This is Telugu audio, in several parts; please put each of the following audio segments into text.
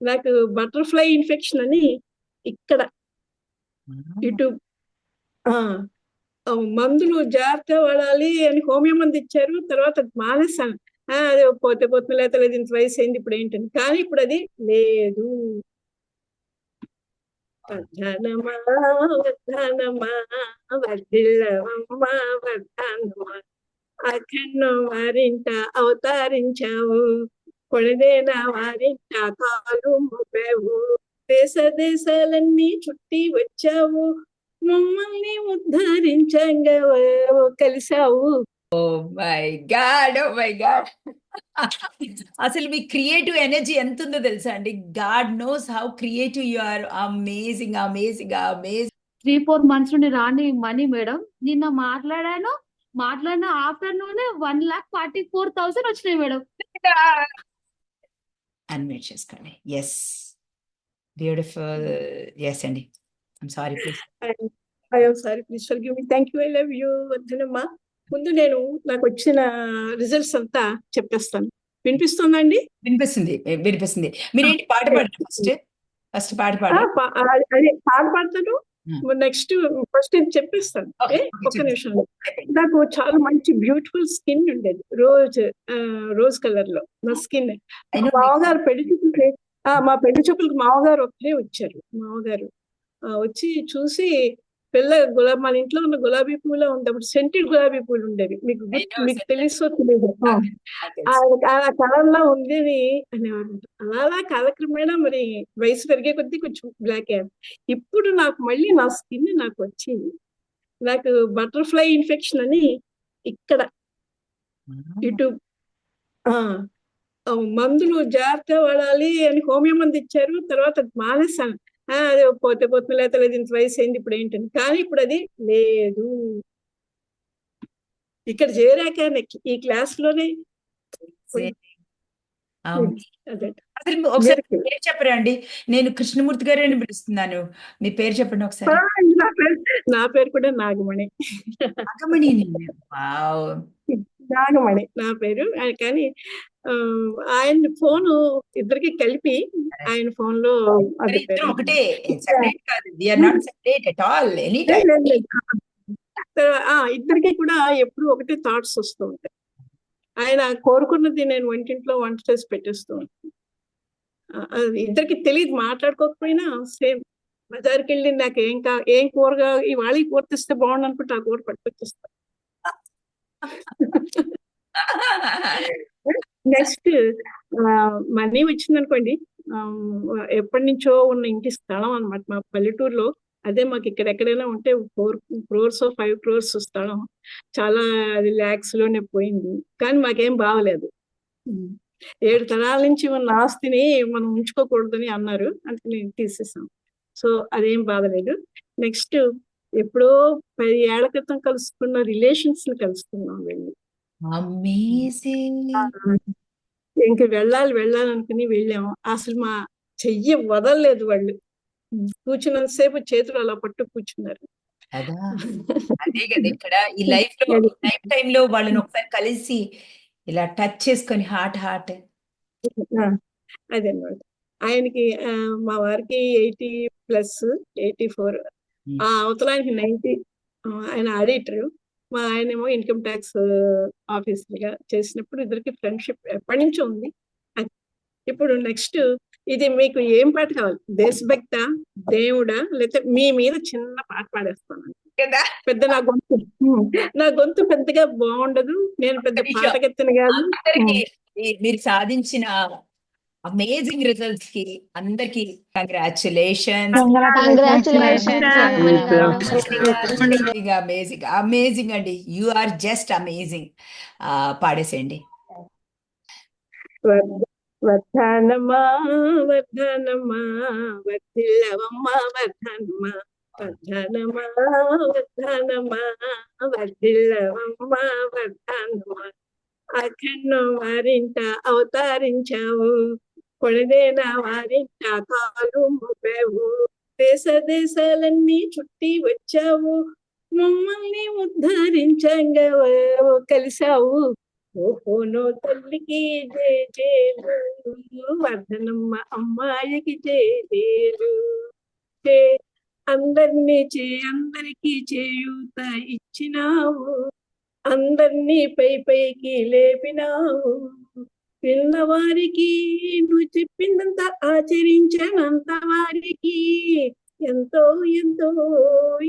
నాకు బటర్ఫ్లై ఇన్ఫెక్షన్ అని ఇక్కడ ఇటు ఆ ఆ, మందులు జాగ్రత్త వాడాలి అని హోమియో మందు ఇచ్చారు. తర్వాత మానేసాను ఆ, అదే పోతే పోతే లేత లేదు ఇంత వయసు అయింది ఇప్పుడు ఏంటని. కానీ ఇప్పుడు అది లేదు. వర్ధనమా వర్ధనమా వర్ధిల్లవమ్మా వర్ధనమా అఖండ వారింట అవతరించావు. కొడిదేన వారింట? కాలు మోపావు. దేశ దేశాలన్నీ చుట్టి వచ్చావు. మమ్మల్ని ఉద్ధరించంగా కలిసావు oh my God oh my God. అసలు మీ క్రియేటివ్ ఎనర్జీ ఎంత ఉందో తెలుసా అండి? God knows how creative you are. Amazing amazing amazing. Three four months నుండి రాని మనీ మేడం. నిన్న మాట్లాడాను. మాట్లాడిన afternoon one lakh forty four thousand వచ్చినాయి మేడం. అన్మ్యూట్ చేసుకోండి. ఎస్ బ్యూటిఫుల్ ఎస్ అండి I'm sorry please I'm sorry please forgive me thank you I love you Vardhanamma ముందు నేను నాకు వచ్చిన రిజల్ట్స్ అంతా చెప్పేస్తాను. వినిపిస్తుందండి? వినిపిస్తుంది. వినిపిస్తుంది. మీరేంటి పాట పాడండి ఫస్ట్ ఫస్ట్ పాట ఆ, పాడండి పా- ఆ, అదే పాట పాడతాను. నెక్స్ట్ ఫస్ట్ నేను చెప్పేస్తాను. ఒక్క చెప్పండి. నిమిషంలో నాకు చాలా మంచి బ్యూటిఫుల్ స్కిన్ ఉండేది. రోజ్ రోజ్ కలర్లో నా స్కిన్ మామగారు పెళ్ళి చూపులకి ఆ, మా పెళ్ళి చూపులకి మామగారు ఒకరే వచ్చారు. మామగారు ఆ, వచ్చి చూసి పిల్ల గులాబీ మన ఇంట్లో ఉన్న గులాబీ పూల ఉంది అప్పుడు సెంటెడ్ గులాబీ పూలు ఉండేవి. మీకు మీకు. తెలుసో తెలియదు ఆ. నాకు ఆ తెలుసు. ఆ కలర్లో ఉంది అని అనేవారు అలా అలా కాలక్రమేణా మరి వయసు పెరిగే కొద్దీ కొంచెం బ్లాక్ అయ్యాను ఇప్పుడు నాకు మళ్ళీ నా స్కిన్ నాకు వచ్చింది. నాకు బటర్ఫ్లై ఇన్ఫెక్షన్ అని ఇక్కడ ఇటు మందులు జాగ్రత్త వాడాలి అని హోమియో మందు ఇచ్చారు. తర్వాత మానేసాను ఆ, అదే పోతే పోతే లేత లేదు ఇంత వయసు అయింది ఇప్పుడు ఏంటని. కానీ ఇప్పుడు అది లేదు. ఇక్కడ చేరాక ఈ క్లాస్లోనే ఒకసారి. పేరు చెప్పరా అండి నేను కృష్ణమూర్తి గారు అని పిలుస్తున్నాను. మీ పేరు చెప్పండి ఒకసారి. నా పేరు కూడా నాగమణి. నాగమణి నాగమణి నా పేరు. కానీ ఆయన ఫోన్ ఇద్దరికి కలిపి ఆయన ఫోన్లో. ఒకటే ఇద్దరికి కూడా ఎప్పుడు ఒకటే థాట్స్ వస్తూ ఉంటాయి. ఆయన కోరుకున్నది నేను వంటింట్లో వంట చేసి పెట్టేస్తూ ఉంటాను. ఇద్దరికి తెలియదు మాట్లాడుకోకపోయినా సేమ్. బజార్కి వెళ్ళి నాకు ఏం కా ఏం కూరగా ఇవాళ ఈ కూర తెస్తే బాగుండు అనుకుంటే ఆ కూర పట్టుకొచ్చేస్తా. నెక్స్ట్ మనీ వచ్చిందనుకోండి ఎప్పటి నుంచో ఉన్న ఇంటి స్థలం అన్నమాట. మా పల్లెటూరులో అదే మాకు ఇక్కడ ఎక్కడైనా ఉంటే ఫోర్ క్రోర్స్ ఫైవ్ క్రోర్స్ స్థలం. చాలా అది ల్యాక్స్లోనే పోయింది. కానీ మాకేం బాగలేదు ఏడు తరాల నుంచి ఉన్న ఆస్తిని మనం ఉంచుకోకూడదని అన్నారు. అందుకని తీసేసాం సో అదేం బాగలేదు నెక్స్ట్ ఎప్పుడో పది ఏళ్ళ క్రితం కలుసుకున్న రిలేషన్స్ని కలుసుకున్నాం వెళ్ళి అమేజింగ్. ఇంక వెళ్ళాలి వెళ్ళాలనుకుని వెళ్ళాము. అసలు మా చెయ్యి వదలలేదు వాళ్ళు. కూర్చున్నంతసేపు చేతులు అలా పట్టు కూర్చున్నారు. అదే కదా! ఇక్కడ ఈ లైఫ్లో లైఫ్ టైం లో వాళ్ళని ఒకసారి కలిసి ఇలా టచ్ చేసుకొని హార్ట్ హార్ట్ ఆ, అదన్నమాట. ఆయనకి మా వారికి ఎయిటీ ప్లస్ ఎయిటీ ఫోర్. ఆ అవతల ఆయనకి నైన్టీ ఆయన ఆడిటర్. మా ఆయనేమో ఇన్కమ్ ట్యాక్స్ ఆఫీసర్గా చేసినప్పుడు ఇద్దరికి ఫ్రెండ్షిప్ ఎప్పటి నుంచో ఉంది. ఇప్పుడు నెక్స్ట్ ఇది మీకు ఏం పాట కావాలి? దేశభక్త దేవుడా? లేకపోతే మీ మీద చిన్న పాట పాడేస్తాను. కదా? పెద్ద నా గొంతు. నా గొంతు పెద్దగా బాగుండదు. నేను పెద్ద. పాటకెత్తను కాదు. మీరు సాధించిన అమేజింగ్ రిజల్ట్స్కి అందరికి కంగ్రాచులేషన్స్ Congratulations, అమేజింగ్ అమేజింగ్ అండి. యు ఆర్ జస్ట్ అమేజింగ్ పాడేసేయండి. వర్ధ- వర్ధనమా వర్ధనమా వర్ధిల్లవమ్మా వర్ధనమా వర్ధనమా వర్ధనమా వర్ధిల్లవమ్మా వర్ధనమా అఖండ వారింట అవతరించావు. కొడదేనా వారింట? కాలు మోపావు. దేశ దేశాలన్నీ చుట్టి వచ్చావు. మమ్మల్ని ఉద్ధరించంగా కలిసావు ఓహోనో తల్లికి జే జేలు వర్ధనమ్మ అమ్మాయికి జయ చే అందరినీ చే అందరికీ చేయూత ఇచ్చినావు. అందరినీ పై పైకి లేపినావు. పిల్లవారికి నువ్వు చెప్పిందంత ఆచరించనంత వారికి. ఎంతో ఎంతో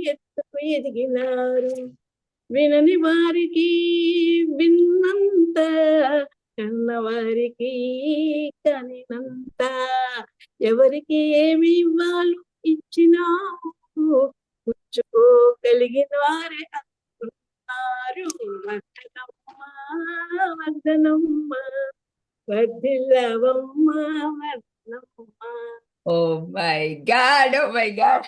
ఎత్తుకు ఎదిగినారు. వినని వారికి విన్నంత కన్నవారికి కనినంత. ఎవరికి ఏమి ఇవ్వాలో ఇచ్చినా పుచ్చుకోగలిగిన వారే అనుకున్నారు Vardhanamma Vardhanamma Vardhanamma oh my God oh my God.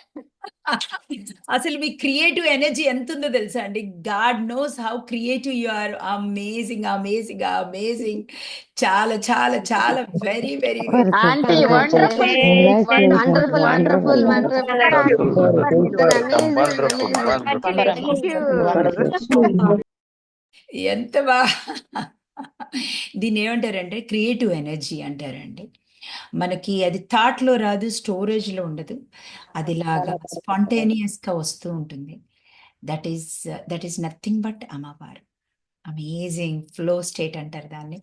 అసలు మీ క్రియేటివ్ ఎనర్జీ ఎంత ఉందో తెలుసా అండి? God knows how creative you are. Amazing amazing amazing. చాలా చాలా చాలా వెరీ వెరీ. ఎంత బా దీన్ని ఏమంటారంటే క్రియేటివ్ ఎనర్జీ అంటారండి. మనకి అది thought లో రాదు storage లో ఉండదు. అది ఇలాగా spontaneous గా వస్తూ ఉంటుంది. That is that is nothing but అమ్మవారు అమేజింగ్ ఫ్లో స్టేట్ అంటారు దాన్ని.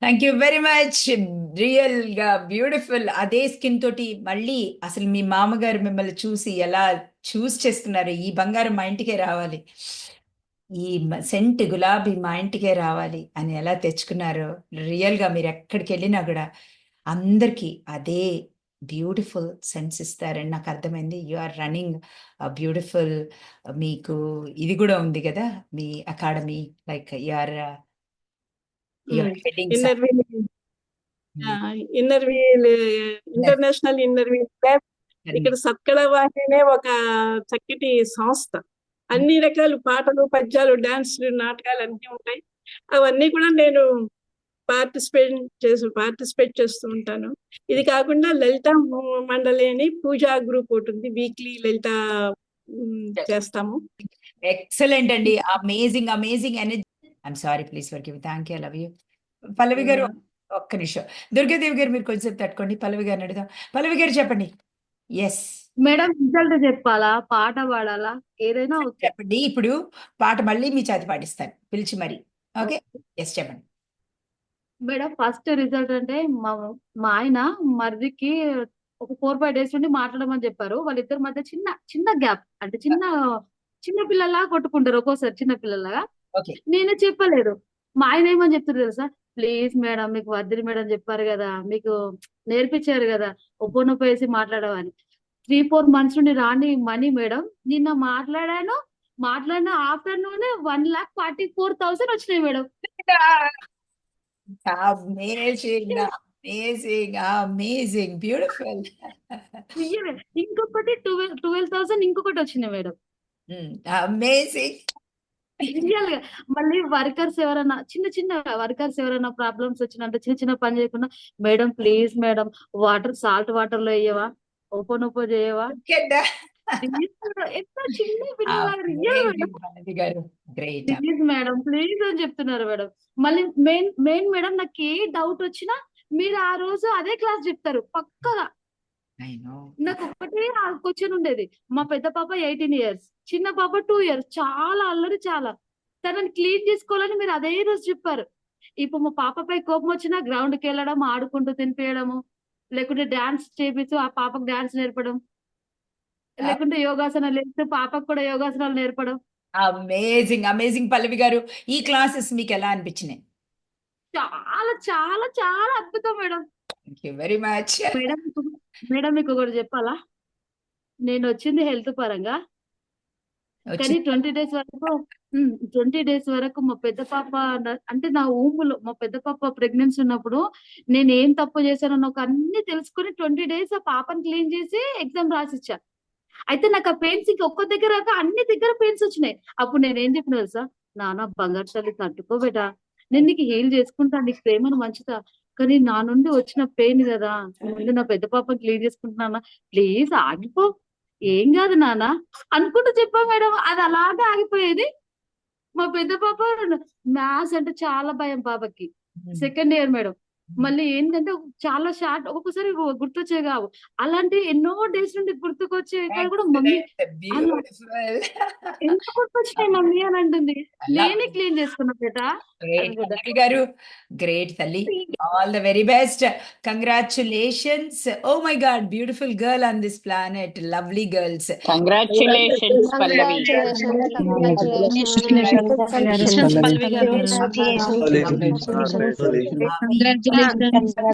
థ్యాంక్ యూ వెరీ మచ్ రియల్గా బ్యూటిఫుల్ అదే స్కిన్ తోటి మళ్ళీ అసలు మీ మామగారు మిమ్మల్ని చూసి ఎలా చూస్ చేస్తున్నారు? ఈ బంగారం మా ఇంటికే రావాలి. ఈ సెంట్ గులాబీ మా ఇంటికే రావాలి అని ఎలా తెచ్చుకున్నారో రియల్గా మీరు ఎక్కడికి వెళ్ళినా కూడా అందరికీ అదే బ్యూటిఫుల్ సెన్స్ ఇస్తారని నాకు అర్థమైంది. యు ఆర్ రన్నింగ్ బ్యూటిఫుల్ మీకు ఇది కూడా ఉంది కదా మీ academy like you are inner wheel international inner wheel lab ఇక్కడ సత్కళ వాహినే ఒక చక్కటి సంస్థ. అన్ని రకాల పాటలు పద్యాలు డాన్స్లు నాటకాలు అన్నీ ఉంటాయి అవన్నీ కూడా నేను పార్టిసిపేట్ చేసి పార్టిసిపేట్ చేస్తూ ఉంటాను. ఇది కాకుండా లలిత మండలి అని పూజా గ్రూప్ ఒకటి ఉంది. వీక్లీ లలిత చేస్తాము. ఎక్సలెంట్ అండి. Amazing amazing energy sorry please forgive thank you love you Pallavi గారు ఒక్క నిమిషం. దుర్గాదేవి గారు మీరు కొంచెం తట్టుకోండి. పల్లవి గారిని అడుగుదాం. పల్లవి గారు చెప్పండి. ఎస్ మేడం రిజల్ట్ చెప్పాలా? పాట పాడాలా? ఏదైనా చెప్పండి. ఇప్పుడు పాట మళ్ళీ మీ చేతి పాటిస్తాను. పిలిచి మరి. ఓకే? ఎస్ చెప్పండి. మేడం ఫస్ట్ రిజల్ట్ అంటే మా మా ఆయన మరిదికి ఒక ఫోర్ ఫైవ్ డేస్ నుండి మాట్లాడమని చెప్పారు. వాళ్ళిద్దరి మధ్య చిన్న చిన్న గ్యాప్ అంటే చిన్న చిన్న పిల్లలా కొట్టుకుంటారు ఒక్కోసారి చిన్న పిల్లలాగా నేనే చెప్పలేదు. మా ఆయన ఏమని చెప్తున్నారు తెలుసా? ప్లీజ్ మేడం మీకు వద్దని మేడం చెప్పారు కదా మీకు నేర్పించారు కదా ఒప్పో నొప్పి వేసి మాట్లాడమని త్రీ ఫోర్ మంత్స్ నుండి రాని మనీ మేడం. నిన్న మాట్లాడాను. మాట్లాడిన afternoon one lakh forty four thousand వచ్చినాయి madam. Amazing amazing amazing beautiful. ఇంకొకటి ట్వెల్వ్ ట్వెల్వ్ థౌసండ్ ఇంకొకటి వచ్చినాయి మేడం. అమేజింగ్గా మళ్ళీ వర్కర్స్ ఎవరైనా చిన్న చిన్న వర్కర్స్ ఎవరైనా ప్రాబ్లమ్స్ వచ్చినంటే చిన్న చిన్న పని చేయకుండా madam please madam water salt వాటర్లో వేయవా? ఓపెన్ ఓపెన్ చేయవా ఎంత చిన్న మేడం? ప్లీజ్ మేడం ప్లీజ్ అని చెప్తున్నారు మేడం. మళ్ళీ మెయిన్ మెయిన్ మేడం నాకు ఏ డౌట్ వచ్చినా మీరు ఆ రోజు అదే క్లాస్ చెప్తారు పక్కగా. నాకు ఒక్కటే క్వశ్చన్ ఉండేది. మా పెద్ద పాప ఎయిటీన్ ఇయర్స్ చిన్న పాప టూ ఇయర్స్ చాలా అల్లరి చాలా. తనని క్లీన్ చేసుకోవాలని మీరు అదే రోజు చెప్పారు. ఇప్పుడు మా పాపపై కోపం వచ్చినా గ్రౌండ్కి వెళ్ళడం ఆడుకుంటూ తినిపించడము లేకుంటే డాన్స్ చేపిస్తూ ఆ పాపకు డాన్స్ నేర్పడం. లేకుంటే యోగాసనాలు వేస్తూ పాపకు కూడా యోగాసనాలు నేర్పడం. అమేజింగ్ అమేజింగ్ పల్లవి గారు. ఈ క్లాసెస్ మీకు ఎలా అనిపించినాయి? చాలా చాలా చాలా అద్భుతం madam. Very much madam madam మీకు ఒకటి చెప్పాలా? నేను వచ్చింది హెల్త్ పరంగా. కానీ ట్వంటీ డేస్ వరకు ట్వంటీ డేస్ వరకు మా పెద్ద పాప అంటే నా ఊములో మా పెద్ద పాప ప్రెగ్నెన్సీ ఉన్నప్పుడు నేను ఏం తప్పు చేశానో నాకు అన్ని తెలుసుకొని ట్వంటీ డేస్ ఆ పాపని క్లీన్ చేసి ఎగ్జామ్ రాసిచ్చా. అయితే నాకు ఆ పెయిన్స్ ఇంక ఒక్క దగ్గర అన్ని దగ్గర పెయిన్స్ వచ్చినాయి. అప్పుడు నేను ఏం చెప్పిన తెలుసా? నాన్న బంగారు తల్లి తట్టుకోబెటా నేను నీకు హీల్ చేసుకుంటా నీకు ప్రేమను మంచుతా కానీ నా నుండి వచ్చిన పెయిన్ కదా. ముందు నా పెద్ద పాపని క్లీన్ చేసుకుంటున్నా ప్లీజ్ ఆగిపో. ఏం కాదు నాన్న అనుకుంటూ చెప్పా మేడం. అది అలాగే ఆగిపోయేది. మా పెద్ద పాప మ్యాథ్స్ అంటే చాలా భయం పాపకి. Second year madam. మళ్ళీ ఏంటంటే చాలా షార్ట్ ఒక్కొక్కసారి గుర్తొచ్చే కావు అలాంటి ఎన్నో డేస్ నుండి గుర్తుకొచ్చే ఇక్కడ కూడా మమ్మీ ఎంత గుర్తొచ్చినాయి మమ్మీ అని అంటుంది. నేనే క్లీన్ చేసుకున్నా బేట గారు గ్రేట్ తల్లి. All the very best congratulations oh my God beautiful girl on this planet lovely girls Congratulations, Pallavi. 嗯。